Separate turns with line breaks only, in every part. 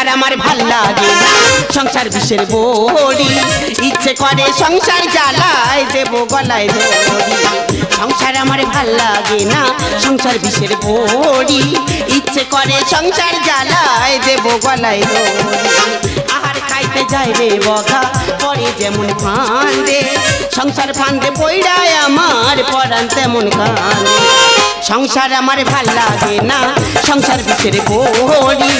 সংসার আমার ভালো লাগে সংসার বিষের বড়ি। ইচ্ছে করে সংসার জ্বালায় দেব, গলায় দড়ি সংসার আমার ভালো লাগে না, সংসার বিষের বড়ি। ইচ্ছে করে সংসার জ্বালায় দেব, গলায় দড়ি আহার খাইতে যায় রে বগা, পরে যেমন ফান্দে। সংসার ফান্দে পইড়ায় আমার পরান তেমন কান্দে সংসার আমার ভালো লাগে না, সংসার বিষের বড়ি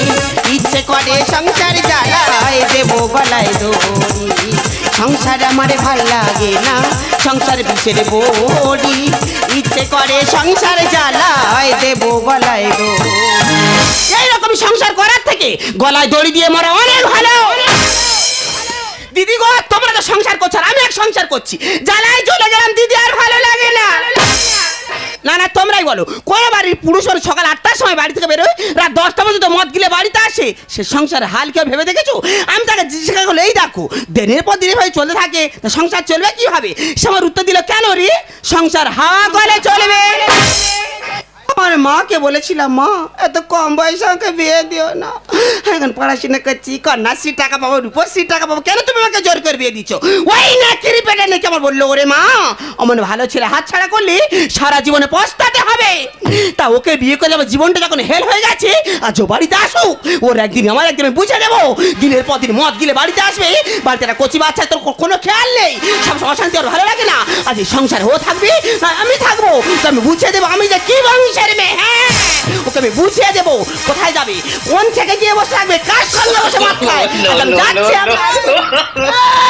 ইচ্ছে করে সংসার জ্বালায়, দেব গলায় দড়ি। সংসার আমার ভালো লাগে না, সংসার বিষের বড়ি ইচ্ছে করে সংসার জ্বালায়, দেব গলায় দড়ি। এইরকম সংসার করার থেকে গলায় দড়ি দিয়ে মরা অনেক ভালো। দিদি গো, তোমরা তো সংসার করছ আর আমি এক সংসার করছি। জ্বালায় চলে গেলাম, দিদি আর ভালো লাগে না। না না, তোমরাই বলো, কোন বাড়ির পুরুষ মানুষ সকাল আটটার সময় বাড়ি থেকে বেরোয়, রাত দশটা পর্যন্ত মদ গিলে বাড়িতে আসে। সে সংসার হাল কেউ ভেবে দেখেছ? আমি তাকে জিজ্ঞাসা করল এই দেখো, দিনের পর দিনের ভাবে চলতে থাকে, তা সংসার চলবে কীভাবে? সে আমার উত্তর দিল, কেন রে? সংসার হাওয়া গলে চলবে। আমার মাকে বলেছিলাম, মা, এত কম বয়সে আমাকে বিয়ে দিও না। এখন পড়াশোনা করছি কন্যাশ্রী টাকা পাবো রূপশ্রী টাকা পাবো, কেন তুমি আমাকে জোর করে বিয়ে দিচ্ছ ওই না কিরি পেটে নাকি আমার বলল, ওরে মা, অমন ভালো ছেলে হাত ছাড়া করলে সারা জীবনে পস্তাতে হবে। তা ওকে বিয়ে করে আমার জীবনটা যখন হেল হয়ে গেছে, আজ ও বাড়িতে আসুক, ওর একদিন আমার একদিন বুঝে নেব, দিনের পর দিন মদ গিলে বাড়িতে আসবে, বাড়িতে একটা কচি বাচ্চা তোর কোনো খেয়াল নেই, সব অশান্তি আর ভালো লাগে না, আজ এই সংসার ও থাকবে আমি থাকব আমি বুঝিয়ে দেবো আমি যে কি বংশের মেয়ে হ্যাঁ ওকে আমি বুঝিয়ে দেবো কোথায় যাবে কোন থেকে গিয়ে বসে থাকবে কার সঙ্গে বসে ভাত খায় আজ আমি যাচ্ছি আমরা।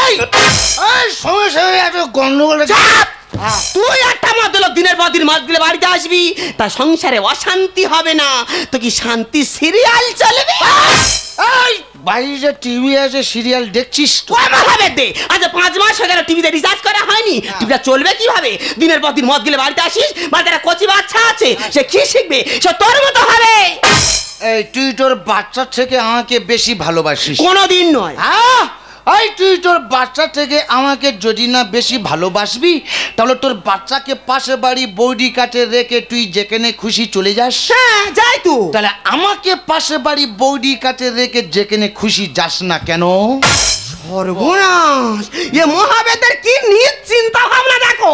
এই,
সময় সমস্যা এত গন্ডগোল
চাপ! তুই একটা দিল দিনের পর দিন মদ গিলে বাড়িতে আসবি তা সংসারে অশান্তি হবে না। তো কি শান্তি সিরিয়াল চলবে?
এই বাড়িতে টিভি আছে সিরিয়াল দেখছিস
হবে দে। আজ পাঁচ মাস হয়ে গেল টিভিতে রিচার্জ করা হয়নি। টিভিটা চলবে কীভাবে? দিনের পর দিন মদ গিলে বাড়িতে আসিস বাড়িতে একটা কচি বাচ্চা আছে সে কি শিখবে? সে তোর মতো হবে।
এই তুই তোর বাচ্চা থেকে আমাকে বেশি ভালোবাসিস।
কোনোদিন নয়।
হ্যাঁ এই তুই তোর বাচ্চা থেকে আমাকে যদি না বেশি ভালোবাসবি তাহলে তোর বাচ্চাকে পাশে বাড়ি বৌডি কাটে রেখে তুই যেখানে খুশি চলে যাস।
হ্যাঁ যাই তো।
তাহলে আমাকে পাশে বাড়ি বৌডি কাটে রেখে যেখানে খুশি যাস না কেন?
সর্বনাশ! এ মহাবেদের কি নিজ চিন্তা ভাবনা দেখো?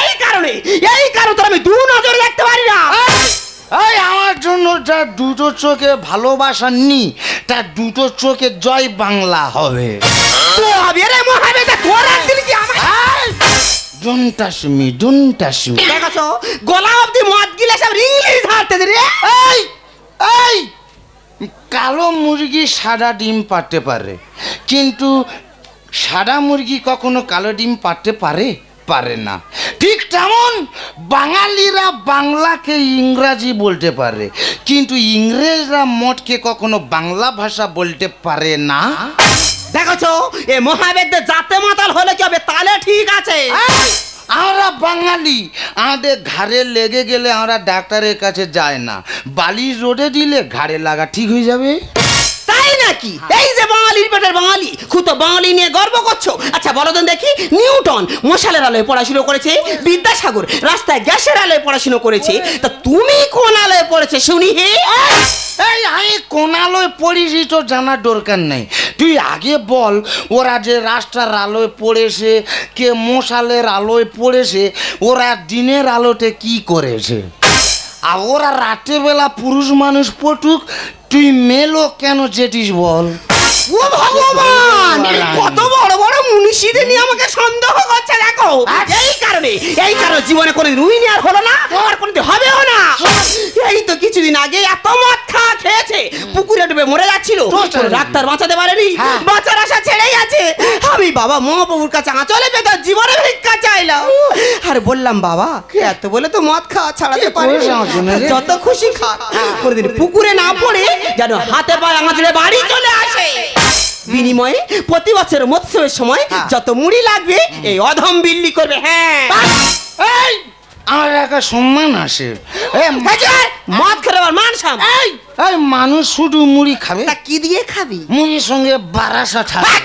এই কারণে এই কারণে তোর আমি দু নজরে দেখতে পারি না।
এই আমার জন্য যা দুটো চোখে ভালোবাসা নি তা দুটো চোখে জয় বাংলা হবে।
তবে রে মহাবেদা তোর একদিন কি আমার? দেখছ গলা অব্দি মদ গিলে সব ইংলিশ হারতে রে।
এই এই কালো মুরগি সাদা ডিম পারতে পারে কিন্তু সাদা মুরগি কখনো কালো ডিম পারতে পারে? পারে না। ঠিক তেমন বাঙালিরা বাংলাকে ইংরাজি বলতে পারে কিন্তু ইংরেজরা মঠকে কখনো বাংলা ভাষা বলতে পারে না।
দেখছ? এ মহাবেদ জাতে মাতাল হলে কি হবে? তাহলে ঠিক আছে।
আমরা বাঙালি আমাদের ঘাড়ে লেগে গেলে আমরা ডাক্তারের কাছে যায় না। বালি রোডে দিলে ঘাড়ে লাগা ঠিক হয়ে যাবে।
নাকি? এই যে বাঙালির পেটের বাঙালি খুতো বাঙালি নিয়ে গর্ব করছ? আচ্ছা বলো তো দেখি নিউটন মশালের আলোয় পড়াশুনো করেছে বিদ্যাসাগর রাস্তায় গ্যাসের আলোয় পড়াশুনো করেছে তা তুমি কোন আলোয় পড়েছে? শুনি হে।
এই আমি কোন আলোয় পড়িছি তো জানার দরকার নেই। তুই আগে বল ওরা যে রাস্তার আলোয় পড়েছে কে মশালের আলোয় পড়েছে ওরা দিনের আলোতে কি করেছে? আর ওরা রাতের বেলা পুরুষ মানুষ পটুক তুই মেলো কেন যেটিস বল?
ও ভগবান! কত বড় বড় মুনিষীদের নিয়ে আমাকে সন্দেহ করছে দেখো। এই কারণে এই কারণে জীবনে কোনো রুইনি আর হলো না আর কোনদিন হবেও না। এই তো কিছুদিন আগে এত মদ খাওয়া খেয়েছে পুকুরে ডুবে মরে যাচ্ছিল। ডাক্তার বাঁচাতে পারেনি।
হ্যাঁ।
বাঁচার আশা ছেড়েই আছে। আমি বাবা মহাপ্রভুর কাছে আঁচলে পেতে জীবনে ভিক্ষা চাইলাম। আর বললাম বাবা এত বলে তো মদ খাওয়া ছাড়াতে পারি? যত খুশি খা। কোনদিন পুকুরে না পড়ে যেন হাতে পায়ে আমাদের বাড়ি চলে আসে। বিনিময়ে প্রতি বছর মৎস্যের সময় যত মুড়ি লাগবে এই অধম বিল্লি করবে হ্যাঁ।
এই! আমার একটা সম্মান আসে?
মদ খেলে আবার মান সাম।
এই এই মানুষ শুধু মুড়ি খাবে।
তা কি দিয়ে খাবি?
মুড়ির সঙ্গে বারাসা থাকবে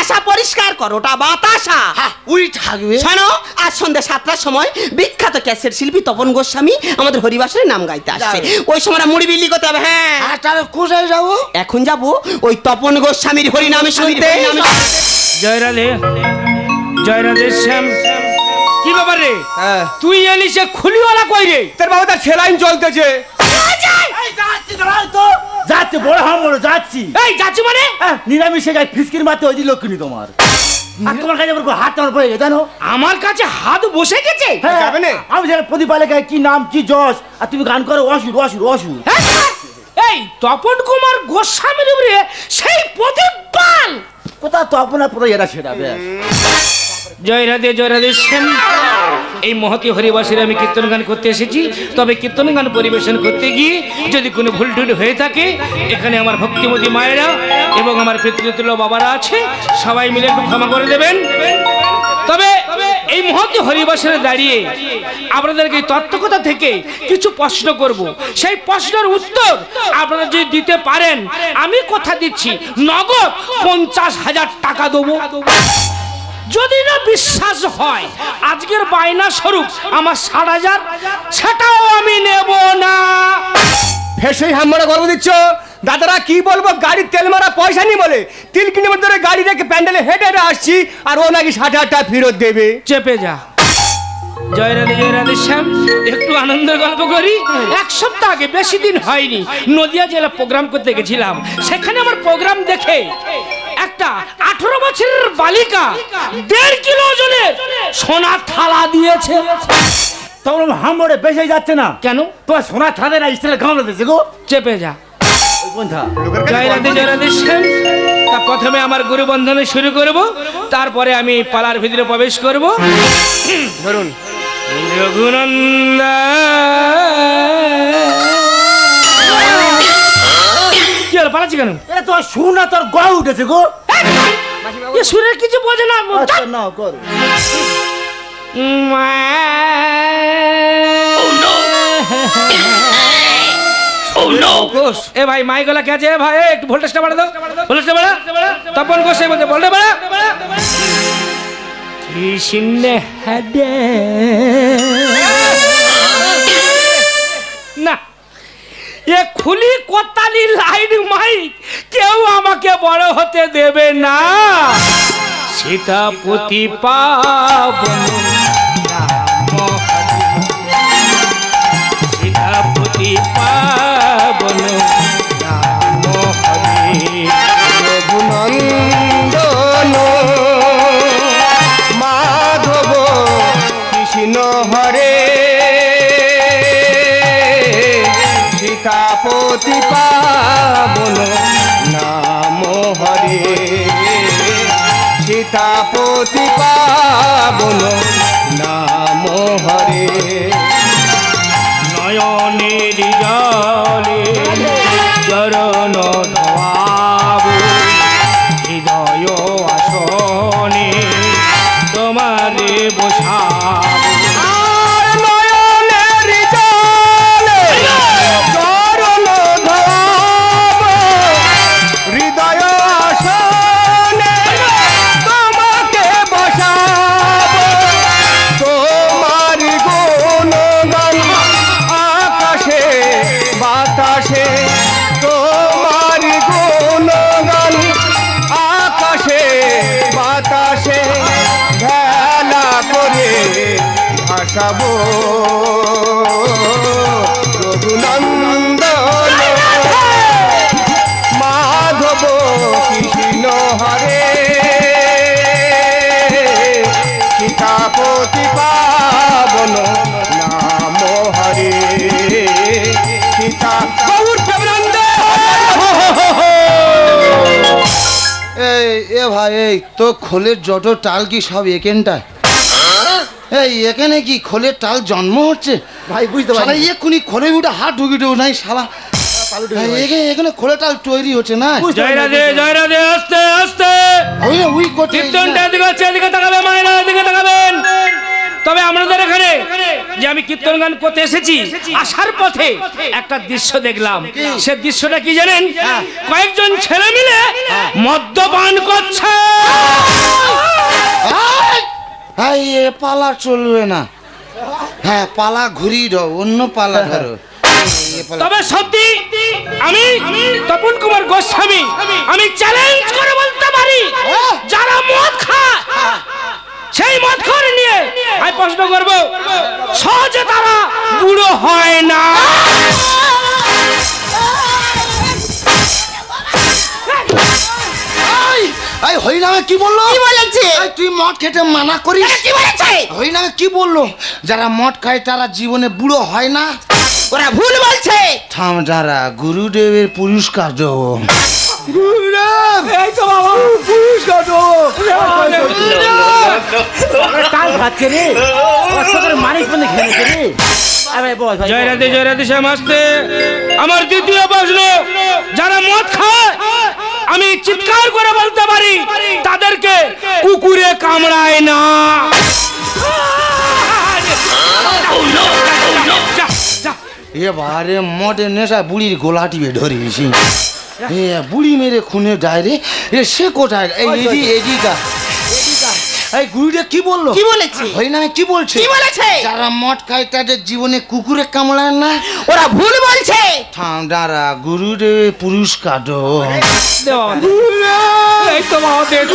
ভাষা পরিষ্কার করো ওটা বাতাসা।
হ্যাঁ উই থাকবে
শোনো আজ সন্ধ্যা সাতটার সময় বিখ্যাত ক্যাসেট শিল্পী তপন গোস্বামী আমাদের হরিবাসের নাম গাইতে আসছে। ওই সময় আমরা মুড়ি বিলি করতে হবে হ্যাঁ।
হ্যাঁ তাহলে কোথায় যাব?
এখন যাব ওই তপন গোস্বামীর হরিনামে শুনতে।
জয় রাধে জয় রাধে শ্যাম। কি ব্যাপার রে?
হ্যাঁ।
তুই এলি সে খুলিওয়ালা কই রে?
তোর বাবা তার সেলাইন চলতেছে।
যাচ্ছে! বড় হাম বড় যাচ্ছি।
এই যাচ্ছি মানে?
হ্যাঁ, নিরামিষে গায়ে ফিসকির মারতে ওই যে লক্ষ্মী তোমার। আর তোমার কাছে আমার হাত আমার পড়ে গেছে জানো?
আমার কাছে হাত বসে গেছে?
হ্যাঁ,
যাবে না?
আমি জানি প্রদীপালে গায়ে কি নাম কি যশ আর তুমি গান করো অসুর অসুর অসুর।
হ্যাঁ? এই তপন কুমার গোস্বামীর উপরে সেই প্রদীপ পাল
কোথাও তো আপনার পুরো এরা সেটা
জয় রাধে জয় রাধে এই মহতি হরিবাসীর আমি কীর্তন গান করতে এসেছি। তবে কীর্তন গান পরিবেশন করতে গিয়ে যদি কোনো ভুল টুল হয়ে থাকে, এখানে আমার ভক্তিমতী মায়েরা এবং আমার পিতৃতুল্য বাবারা আছে, সবাই মিলে একটু ক্ষমা করে দেবেন। তবে এই মহতি হরিবাসরে দাঁড়িয়ে আপনাদেরকে এই তত্ত্বকথা থেকে কিছু প্রশ্ন করব। সেই প্রশ্নের উত্তর আপনারা যদি দিতে পারেন, আমি কথা দিচ্ছি, নগদ পঞ্চাশ হাজার টাকা দেবো। যদি না বিশ্বাস হয় আজকের বায়না স্বরূপ আমার ষাট হাজার সেটাও আমি নেব না।
ফেসেই হামমারা গর্ব দিচ্ছ? দাদারা কি বলব? গাড়ির তেল মারা পয়সা নি বলে। তিন কিলোমিটার ধরে গাড়ি রেখে প্যান্ডেলে হেঁটে হেঁটে আসছি আর ও নাকি ষাট হাজার টাকা ফেরত দেবে।
চেপে যা। জয় রাধে জয় রাধে শ্যাম একটু আনন্দের গল্প করি। এক সপ্তাহ আগে বেশি দিন হয়নি। নদিয়া জেলা প্রোগ্রাম করতে গেছিলাম। সেখানে আমার প্রোগ্রাম দেখে একটা আঠারো বছরের বালিকা দেড় কিলো ওজনের সোনার থালা দিয়েছে।
তখন হাম বড়ে বেশি যাচ্ছে না।
কেন?
তোমার সোনা ছাদে না স্টিলের গামলা দিয়েছে গো।
চেপে যা। তা প্রথমে আমার গুরু বন্ধনে শুরু করব তারপরে আমি পালার ভিতরে প্রবেশ করব।
ধরুন।
রঘুনন্দা। হলো পালাচ্ছি কেন?
এটা তোমার শুনা তোর গা উঠেছে গো।
এ সুরের কিছু বোঝে না
আচ্ছা না কর।
এ ভাই মাই গলা কে আছে? ভাই একটু ভোল্টেজটা বাড়া দাও। ভোল্টেজটা বাড়া। তপন বলতে বলতে বাড়া। কৃষ্ণ হাদে। এ খুলি কোতালি লাইন মাইক কেউ আমাকে বড় হতে দেবে না। সীতাপতি পাবন সীতাপতি পাবন
নাম হরে। সীতাপতি পাবন নাম হরে।
নয়নের জলে চরণ
ভাসাবো রঘুনন্দন, মাধব, কৃষ্ণ হরে, সীতাপতি পাবন, নাম হরে, সীতা
এ ভাই, এই তো খোলের যত টাল কি সব এখানটায় এই এখানে কি খোলের টাল জন্ম হচ্ছে?
ভাই বুঝতে
শালা
পারি
এক্ষুনি খোলে উঠে হাত ঢুকি দেবো নাই শালা। এখানে এখানে খোলে টাল তৈরি হচ্ছে না।
জয় রাধে জয় রাধে আস্তে আস্তে।
ওই উই করছে
কীর্তনটা এদিকে হচ্ছে এদিকে তাকাবে মায়েরা এদিকে তাকাবেন। তবে আমাদের এখানে যে আমি কীর্তন গান করতে এসেছি আসার পথে একটা দৃশ্য দেখলাম। সে দৃশ্যটা কি জানেন? কয়েকজন ছেলে মিলে মদ্যপান করছে।
এই এ পালা চলবে না। হ্যাঁ পালা ঘুরিয়ে দাও অন্য পালা ধরো।
তবে সত্যি আমি তপন কুমার গোস্বামী আমি চ্যালেঞ্জ করে বলতে পারি যারা মদ খায় সেই মদ খাওয়ার নিয়ে আমি প্রশ্ন করব সহজে তারা বুড়ো হয় না।
এই, এই হরিনামে কি বলল?
কি বলেছে?
তুই মদ খেতে মানা করিস?
কি বলেছে?
হরিনামে কি বলল? যারা মদ খায় তারা জীবনে বুড়ো হয় না?
ওরা ভুল বলছে।
থাম যারা গুরুদেবের পুরস্কার দেবো।
এই তো বাবা পুরস্কার তো
কাল খাচ্ছে রে। কষ্ট মানিক খেলেছে রে। আরে বল ভাই
জয় রাধে জয় রাধে শ্যাম আসতে। আমার দ্বিতীয় প্রশ্ন যারা মদ খায় আমি চিৎকার করে বলতে পারি, তাদেরকে কুকুরে কামড়ায় না।
এবারে মদে নেশা বুড়ির গোলাটি টিপে ধরিয়েছি বুড়ি মেরে খুনে যায় রে। সে কোথায়? এই এডিকা এই গুরুদেব কি বলল
কি বলেছে
হরিনামে কি বলছে
কি বলেছে
যারা মদ খায় তাদের জীবনে কুকুরে কামড়ায় না
ওরা ভুল বলছে
থাম দাঁড়া গুরুদেবের পুরস্কার দেবো
এই তো মহাদেব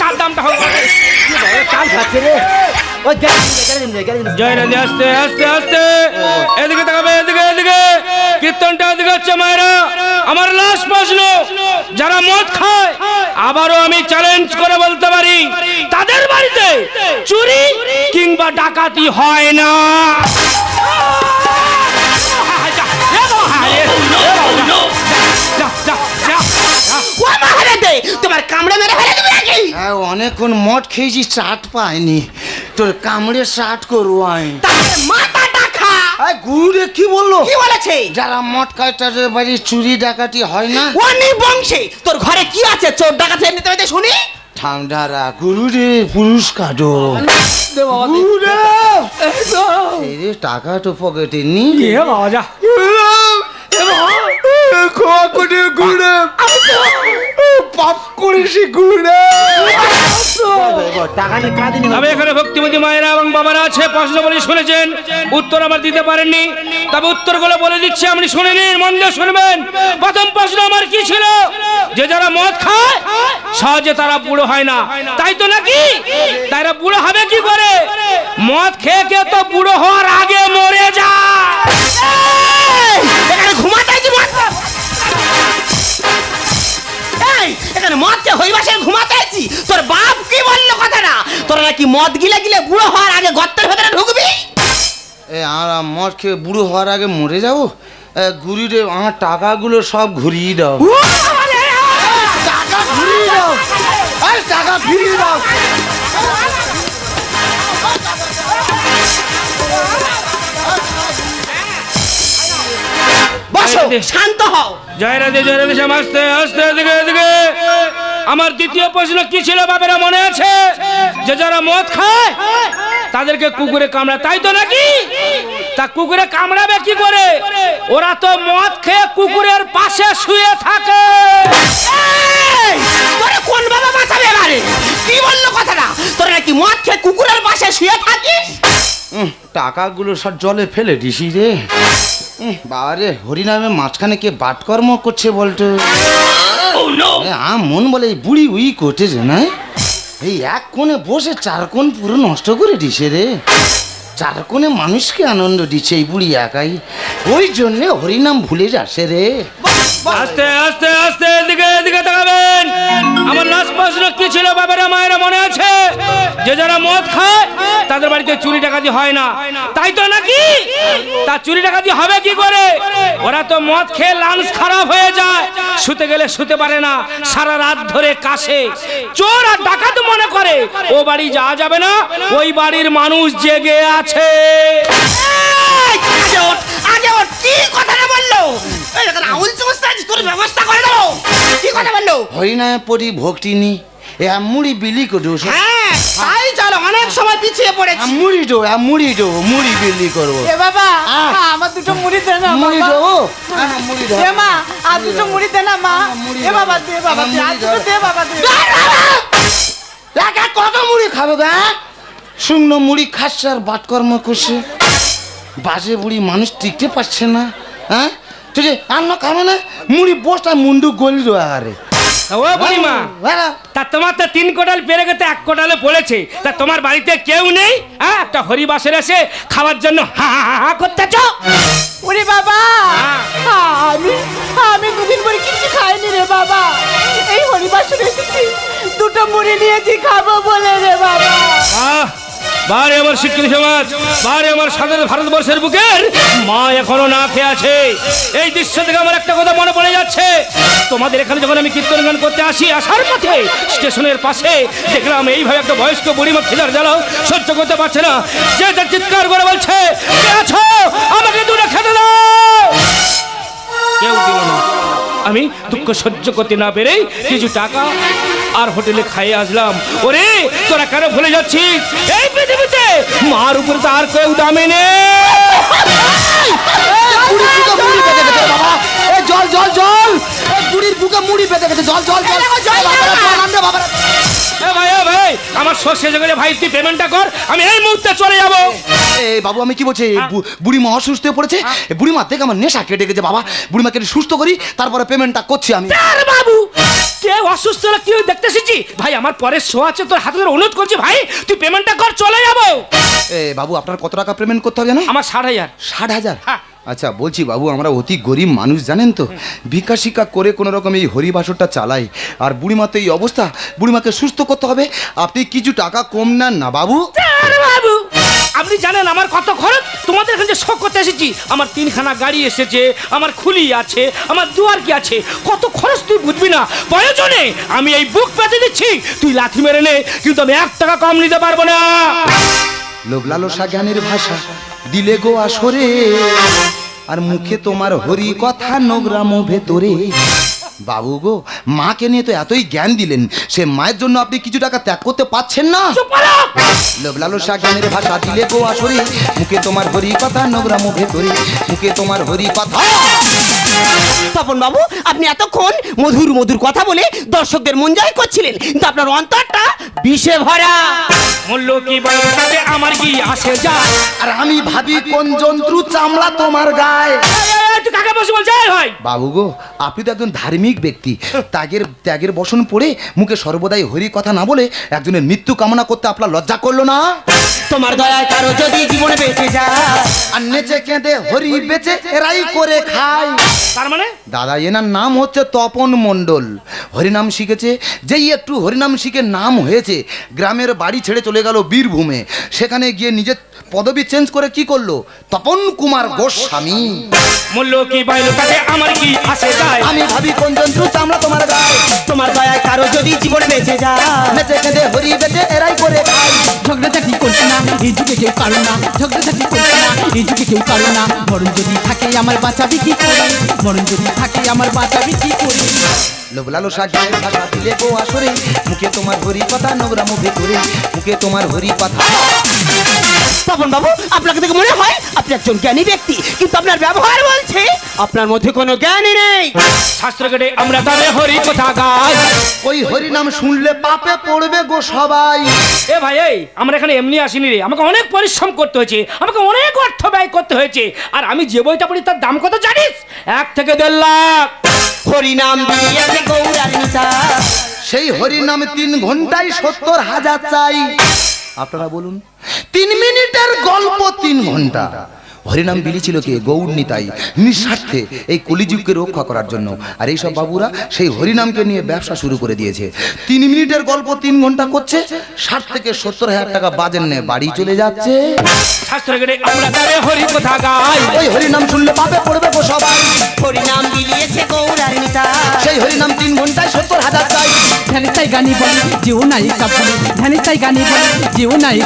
চার দামটা জয় রাধে আস্তে আস্তে আস্তে এদিকে তাকাবে এদিকে এদিকে কীর্তনটা এদিকে হচ্ছে মায়েরা আমার লাস্ট প্রশ্ন যারা মদ খায় আবারও আমি চ্যালেঞ্জ করে বলতে পারি তাদের বাড়িতে চুরি কিংবা ডাকাতি হয় না। যা, যা, যা, যা।
ও মহারাজে তোমার কামড়ে মেরে ফেলে দিবে নাকি?
হ্যাঁ অনেকক্ষণ মদ খেয়েছি চাট পাইনি। তোর কামড়ে চাট করব আমি। এই গুরুদেব কি বলল?
কি বলেছে?
যারা মদ খায় তাদের বাড়ি চুরি ডাকাতি হয় না।
অনি বংশে তোর ঘরে কি আছে? চোর ডাকাতি নিতে হবে শুনি।
ঠান্ডারা গুরু পুরস্কার পুরুষ এই টাকা তো পকেটে
নিয়ে বাবা যা।
পাপ করেছি গুরুদেব।
টাকা নিয়ে কাঁদিনি।
তবে এখানে ভক্তিমতী মায়েরা এবং বাবারা আছে প্রশ্ন বলে শুনেছেন উত্তর আমার দিতে পারেননি। তবে উত্তরগুলো বলে দিচ্ছি আপনি শুনে নিন মন দিয়ে শুনবেন। প্রথম প্রশ্ন আমার কি ছিল? যে যারা মদ খায় সহজে তারা বুড়ো হয় না। তাই তো নাকি? তারা বুড়ো হবে কি করে? মদ খেয়ে খেয়ে তো বুড়ো হওয়ার আগে মরে যায়।
মদ গিলে গিলে বুড়ো হওয়ার আগে গর্তের ভেতরে ঢুকবি?
এ আমরা মদ খেয়ে বুড়ো হওয়ার আগে মরে যাব? গুরুদেব আমার টাকাগুলো সব ঘুরিয়ে দাও। টাকা ফিরিয়ে দাও। এই টাকা ফিরিয়ে দাও।
বসো শান্ত হও।
জয় রাধে জয় রাধে শ্যাম আস্তে আস্তে এদিকে এদিকে আমার দ্বিতীয় প্রশ্ন কি ছিল বাবেরা মনে আছে? যে যারা মদ খায় তাদেরকে কুকুরে কামড়া তাই তো নাকি? তা কুকুরে কামড়াবে কি করে? ওরা তো মদ খেয়ে কুকুরের পাশে শুয়ে থাকে।
এই, তোরে কোন বাবা বাঁচাবে এবারে? কি বলল কথাটা? তোরা নাকি মদ খেয়ে কুকুরের পাশে শুয়ে থাকিস?
টাকাগুলো সব জলে ফেলে দিছি রে। বাবা রে হরিনামে মাঝখানে কে বাটকর্ম করছে বলতো? আম মন বলে এই বুড়ি উই কোটে করতেছে না? এই এক কোণে বসে চার কোণ পুরো নষ্ট করে দিছে রে। চার কোণে মানুষকে আনন্দ দিচ্ছে এই বুড়ি একাই। ওই জন্যে হরিনাম ভুলে যাচ্ছে রে।
আস্তে আস্তে আস্তে এদিকে এদিকে তাকাবেন। আমার লাস্ট প্রশ্ন কি ছিল বাবারা মায়েরা মনে আছে? যে যারা মদ খায় তাদের বাড়িতে চুরি ডাকাতি হয় না। তাই তো নাকি? তা চুরি ডাকাতি হবে কি করে? ওরা তো মদ খেয়ে লাঞ্চ খারাপ হয়ে যায়। শুতে গেলে শুতে পারে না সারা রাত ধরে কাশে। চোর আর ডাকাত মনে করে ও বাড়ি যাওয়া যাবে না ওই বাড়ির মানুষ জেগে আছে।
আগে ওঠ, কি কথাটা বলল? আউল আছে তোর ব্যবস্থা করে দেবো। কি কথা বলল?
পড়ি ভক্তি নি এ মুড়ি বিলি করে
হ্যাঁ তাই সময় পিছিয়ে পড়েছি।
মুড়ি আ, মুড়ি ডো মুড়ি বিলি করব।
এ বাবা আমার দুটো মুড়ি দে না
মুড়ি মুড়ি ডো
মা আর দুটো মুড়ি দে না মা।
মুড়ি
এ। বাবা দে বাবা দে আর দুটো দে বাবা দে।
একা কত মুড়ি খাবে গা শুকনো মুড়ি খাচ্ছে আর বাটকর্ম করছে। বাজে বুড়ি মানুষ টিকতে পারছে না হ্যাঁ? তুই যে আন্ন খাবে না মুড়ি বসটা মুন্ডু গলি রো আরে
ও বুড়িমা
হ্যাঁ
তা তোমার তো তিন কোটাল পেরে গেতে এক কোটালে পড়েছে। তা তোমার বাড়িতে কেউ নেই? হ্যাঁ একটা হরিবাসের এসে খাওয়ার জন্য হা হা হা হা করতেছ?
ওরে বাবা!
হ্যাঁ।
আমি আমি দুদিন পরে কিছু খাইনি রে বাবা। এই হরিবাসন এসেছি দুটো মুড়ি নিয়েছি খাব বলে রে বাবা।
আহ বারে আমার শিক্ষিত সমাজ, বারে আমার স্বাধীন ভারতবর্ষের বুকের মা এখনও না খেয়ে আছে। এই দৃশ্য থেকে আমার একটা কথা মনে পড়ে যাচ্ছে। তোমাদের এখানে যখন আমি কীর্তন গান করতে আসি, আসার পথে স্টেশনের পাশে দেখলাম এইভাবে একটা বয়স্ক বুড়িমা খিদার জ্বালাও, সহ্য করতে পারছে না। যে তার চিৎকার করে বলছে আছো? আমাকে দূরে খেতে দাও! না। আমি দুঃখ সহ্য করতে না পেরেই কিছু টাকা আর হোটেলে খাইয়ে আসলাম। ওরে, তোরা কেন ভুলে যাচ্ছিস? এই মার উপরে তো আর কেউ দামে
জল জল জল। এ বুড়ির বুকে মুড়ি পেতে গেছে। জল জল জল। বাবারা, জল আনবে বাবারা।
এ ভাই ভাই আমার সর্ষে জেগে ভাই তুই পেমেন্টটা কর আমি এই মুহূর্তে চলে যাব।
এই বাবু আমি কি বলছি? বু- বুড়িমা অসুস্থ হয়ে পড়েছে? এই বুড়িমা থেকে আমার নেশা কেটে গেছে বাবা। বুড়িমাকে একটু সুস্থ করি তারপরে পেমেন্টটা করছি আমি।
আর বাবু কে অসুস্থ হলে কি হয়ে দেখতে এসেছি? ভাই আমার পরে শো আছে তোর হাতে ধরে অনুরোধ করছি ভাই তুই পেমেন্টটা কর চলে যাব।
এ বাবু আপনার কত টাকা পেমেন্ট করতে হবে জানো?
আমার ষাট হাজার।
ষাট হাজার?
হ্যাঁ।
আচ্ছা বলছি বাবু আমরা অতি গরিব মানুষ জানেন তো? ভিক্ষা শিক্ষা করে কোনো রকম এই হরিবাসরটা চালাই। আর বুড়িমা তো এই অবস্থা বুড়িমাকে সুস্থ করতে হবে। আপনি কিছু টাকা কম নেন না বাবু।
বাবু! আপনি জানেন আমার কত খরচ? তোমাদের এখানে শখ করতে এসেছি। আমার তিনখানা গাড়ি এসেছে আমার খুলি আছে আমার দুয়ার কি আছে? কত খরচ তুই বুঝবি না? প্রয়োজনে আমি এই বুক পেতে দিচ্ছি। তুই লাথি মেরে নে কিন্তু আমি এক টাকা কম নিতে পারব না।
লোভ লালসা জ্ঞানের ভাষা দিলে গো আসরে। আর মুখে তোমার হরি কথা নোগ্রাম ভেতরে। বাবু গো মাকে নিয়ে তো এতই জ্ঞান দিলেন। সে মায়ের জন্য আপনি কিছু টাকা ত্যাগ করতে পাচ্ছেন না? লোবলালো শাহ জ্ঞানের ভাষা দিলে গো আসরে। মুখে তোমার হরি কথা নোগ্রাম ভেতরে। মুখে তোমার হরি কথা
তপন বাবু আপনি এতক্ষণ মধুর মধুর কথা বলে দর্শকদের মন জয় করছিলেন। কিন্তু আপনার অন্তরটা বিষে ভরা।
মূল্য কি আমার কি আসে যা
আর আমি ভাবি কোন জন্তু চামড়া তোমার গায়ে?
এই, এই, এই, বসে বলছে এই ভাই।
বাবু গো আপনি তো একজন ধার্মিক ব্যক্তি। ত্যাগের ত্যাগের বসন পড়ে মুখে সর্বদাই হরি কথা না বলে একজনের মৃত্যু কামনা করতে আপনার লজ্জা করল না?
তোমার দয়ায় কারও যদি জীবনে বেঁচে যায়
আর নেচে কেঁদে হরি বেচে এরাই করে খায়।
তার মানে?
দাদা এনার নাম হচ্ছে তপন মণ্ডল। হরিনাম শিখেছে যেই একটু হরিনাম শিখে নাম হয়েছে গ্রামের বাড়ি ছেড়ে চলে গেল বীরভূমে। সেখানে গিয়ে নিজের পদবি চেঞ্জ করে কি করল? তপন কুমার গোস্বামী।
মূল্য কি বাইলো তাতে আমার কি আসে যায়?
আমি ভাবি কোন জন্তু চামড়া তোমার গায়ে।
তোমার দয়ায় কারও যদি জীবনে বেঁচে যায়।
বেঁচে কেঁদে হরি বেচে এরাই করে খায়
ঝগড়াঝাটি করছে না এই যুগে কেউ কারও না। ঝগড়াঝাটি করছে না এই যুগে কেউ কারও না। মরণ যদি থাকে আমার বাঁচাবি কি করে? মরণ যদি থাকে আমার বাঁচাবি কি করে?
লোভ লালসা গায়ের ভাষা দিলে গো আসরে। মুখে তোমার হরি কথা নোংরা মুখে করে মুখে তোমার হরি কথা
তপন বাবু আপনাকে দেখে মনে হয় আপনি একজন জ্ঞানী ব্যক্তি কিন্তু আপনার ব্যবহার বলছে আপনার মধ্যে কোনো জ্ঞানই নেই।
শাস্ত্র কেটে আমরা তবে হরি কথা গাই।
ওই হরি নাম শুনলে পাপে পড়বে গো সবাই।
এ ভাই এই আমরা এখানে এমনি আসিনি রে। আমাকে অনেক পরিশ্রম করতে হয়েছে। আমাকে অনেক অর্থ ব্যয় করতে হয়েছে। আর আমি যে বইটা পড়ি তার দাম কত জানিস? এক থেকে দেড় লাখ।
হরিনাম দিয়ে গৌরান্বিতা
সেই হরি নামে তিন ঘন্টায় সত্তর হাজার চাই। আপনারা বলুন, তিন মিনিটের গল্প তিন ঘণ্টা। হরিনাম বিলি ছিল কে? গৌর নিতাই নিঃস্বার্থে এই কলিযুগকে রক্ষা করার জন্য। আর এইসব বাবুরা সেই হরিনামকে নিয়ে ব্যবসা শুরু করে দিয়েছে। তিন মিনিটের গল্প তিন ঘণ্টা করছে। ষাট থেকে সত্তর হাজার টাকা বাজেন নে বাড়ি চলে যাচ্ছে। ওই হরিনাম শুনলে পাপে পড়বে গো সবাই।
হরিনাম দিয়েছে গৌরান্বিতা
সেই হরিনাম তিন ঘন্টায় সত্তর হাজার চাই।
গানি বলে যেও নাই সব গানি বলে যেও নাই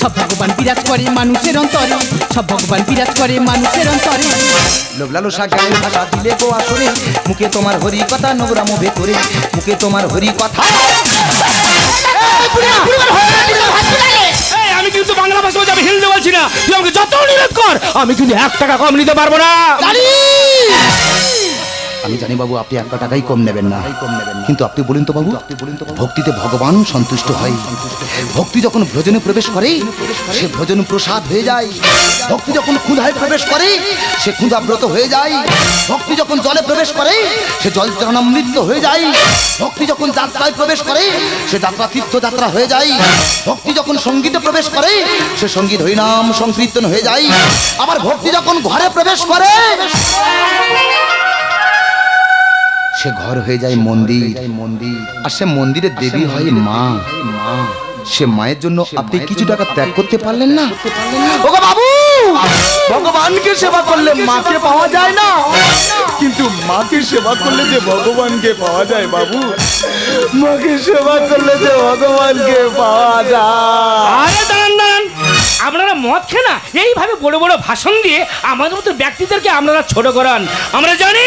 সব ভগবান বিরাজ করে মানুষের অন্তরে। সব ভগবান বিরাজ করে মানুষের অন্তরে।
লোবলালো গানের ভাষা দিলে গো আসরে। মুখে তোমার হরি কথা নোংরা ভেতরে করে। মুখে তোমার হরি কথা।
কিন্তু বাংলা ভাষা বলছি, আমি হিন্দি বলছি না। তুই আমাকে যত অনুরোধ কর আমি কিন্তু এক টাকা কম নিতে পারব না।
আমি জানি বাবু, আপনি একটা টাকাই কম নেবেন না। কিন্তু আপনি বলুন তো বাবু, ভক্তিতে ভগবান সন্তুষ্ট হয়। ভক্তি যখন ভোজনে প্রবেশ করে, সে ভোজন প্রসাদ হয়ে যায়। ভক্তি যখন ক্ষুধায় প্রবেশ করে, সে ক্ষুধাব্রত হয়ে যায়। ভক্তি যখন জলে প্রবেশ করে, সে জল ত্রাণামৃত হয়ে যায়। ভক্তি যখন যাত্রায় প্রবেশ করে, সে যাত্রা তীর্থযাত্রা হয়ে যায়। ভক্তি যখন সঙ্গীতে প্রবেশ করে, সে সংগীত হরিনাম সংকীর্তন হয়ে যায়। আবার ভক্তি যখন ঘরে প্রবেশ করে সে ঘর হয়ে যায় মন্দির। মন্দির। আর সে মন্দিরের দেবী হয় মা। মা। সে মায়ের জন্য আপনি কিছু টাকা ত্যাগ করতে পারলেন না? ওগো বাবু! ভগবানকে সেবা করলে মাকে পাওয়া যায় না। কিন্তু মাকে সেবা করলে যে ভগবানকে পাওয়া যায় বাবু মাকে সেবা করলে যে ভগবানকে পাওয়া যায়।
আরে দাঁড়ান দাঁড়ান মদ খেয়ে না এইভাবে বড় বড় ভাষণ দিয়ে আমাদের মতো ব্যক্তিদেরকে আপনারা ছোট করান। আমরা জানি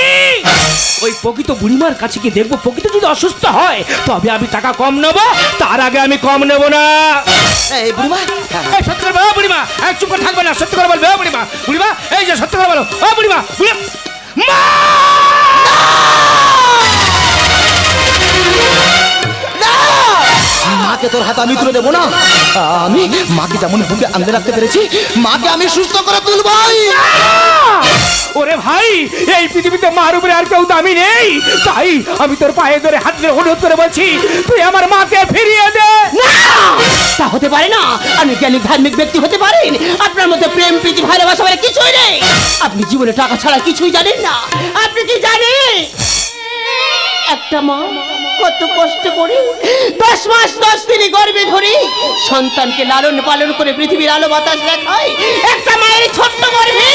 ওই প্রকৃত বুড়িমার কাছে কি দেখব প্রকৃত যদি অসুস্থ হয় তবে আমি টাকা কম নেব তার আগে আমি কম নেব না।
এই বুড়িমা
সত্যি করে বলো বুড়িমা। চুপ করে থাকবে না সত্যি করে বলবে বুড়িমা। বুড়িমা এই যে সত্যি করে বলো ও বুড়িমা বুড়িমা। মা!
মাকে তোর হাতে আমি তুলে দেবো না? আমি মাকে যেমন বুকে আনতে রাখতে পেরেছি মাকে আমি সুস্থ করে তুলবই
ওরে ভাই এই পৃথিবীতে মার উপরে আর কেউ দামি নেই। তাই আমি তোর পায়ে ধরে হাত ধরে অনুরোধ করে বলছি তুই আমার মাকে ফিরিয়ে দে।
তা হতে পারে না। আপনি জ্ঞানী ধার্মিক ব্যক্তি হতে পারেন আপনার মধ্যে প্রেম প্রীতি ভালোবাসা কিছুই নেই। আপনি জীবনে টাকা ছাড়া কিছুই জানেন না। আপনি কি জানেন? একটা মা, কত কষ্ট করে দশ মাস, দশ দিনে গর্বে ধরে সন্তানকে লালন পালন করে পৃথিবীর আলো বাতাস দেখায়। একটা মায়ের ছোট্ট গর্ভে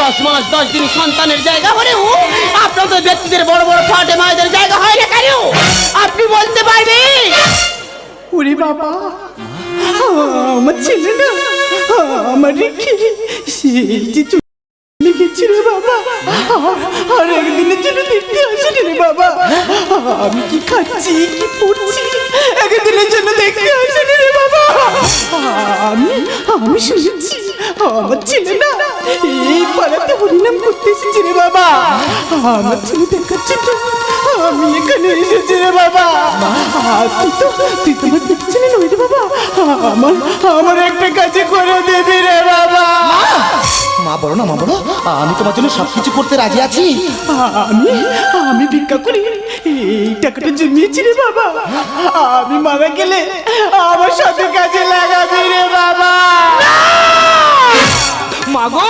দশ মাস, দশ দিন সন্তানের জায়গা হলেও আপনাদের ব্যক্তিদের বড় বড় ফ্ল্যাটে মায়েদের জায়গা হয় না কেন? আপনি বলতে পারবে
উরি বাবা, আমার ছেলে না আমার গেছে রে বাবা। আর একদিনের জন্য দেখতে আসেনি রে বাবা। আমি কি খাচ্ছি, কি পড়ছি? একদিনের জন্য দেখতে আসেনি রে বাবা। আমি আমি শুনেছি, আমার ছেলে না এই পাড়াতে হরিনাম করতে এসেছে বাবা। আমার ছেলে তো, আমি এখানে এসেছি রে বাবা। তুই তো দেখছিলি নই রে বাবা। আমার আমার একটা কাজে করে দেবি রে বাবা।
মা বলো না মা বলো। আমি তোমার জন্য সবকিছু করতে রাজি আছি।
আমি আমি ভিক্ষা করি। এই টাকাটা জমিয়েছি রে বাবা। আমি মারা গেলে আমার সাথে কাজে লাগাবি রে বাবা।
মাগো,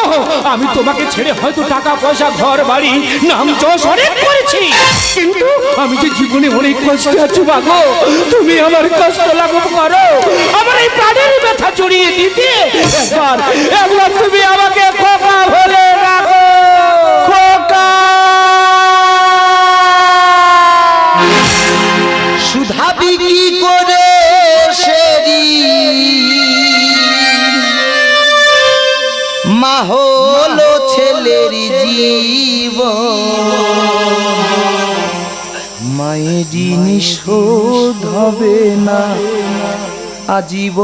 আমি তোমাকে ছেড়ে হয়তো টাকা, পয়সা, ঘর, বাড়ি, নাম, যশ অনেক করেছি। কিন্তু আমি যে জীবনে অনেক কষ্ট আছি মাগো, তুমি আমার কষ্ট লাঘব করো। আমার এই প্রাণের ব্যথা জড়িয়ে দিতে একবার একবার তুমি আমাকে খোকা বলে রাখো খোকা!
সুধা বিক্রি করে সেরি? মা হলো ছেলের জীব মায়ের জিনিস হবে না। আজীব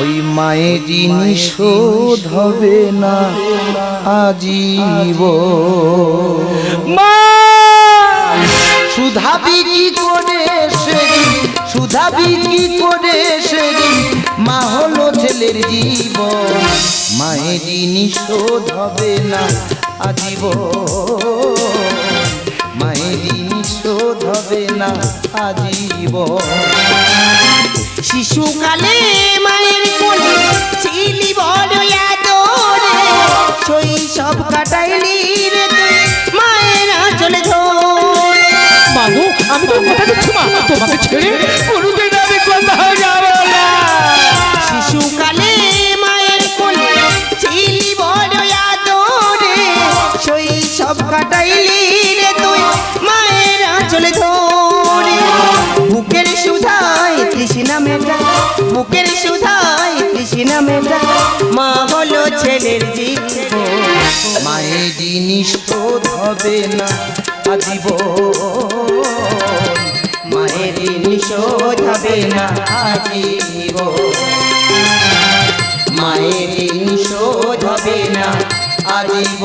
ওই মায়ের জিনিস শোধ হবে না। আজীব
মা
সুধা বিক্রি করে সুধা বিক্রি করে সেদিন? মা হবে না আজীব মায়ের জিনিস হবে না আজীব
শিশুকালে মায়ের কোলে ছিলি বড় শৈশব কাটাইলি মায়ের আঁচলে ধরে।
আমি তো কথা দিচ্ছি মা। তোমাকে ছেড়ে কোনোদিন আমি কোথাও যাব না।
শিশুকালে মায়ের কোলে ছিলি বড় আদরে শৈশব কাটাইলি রে তুই মায়ের আঁচলে ধরে। বুকের সুধায় কৃষ্ণা মেটা বুকের সুধায় কৃষ্ণা মেটা মা হলো ছেলের জীবন।
মায়ের জিনিস শোধ হবে না আজীব মায়ের ঋণ শোধ হবে না জীব মায়ের ঋণ শোধ না আজীব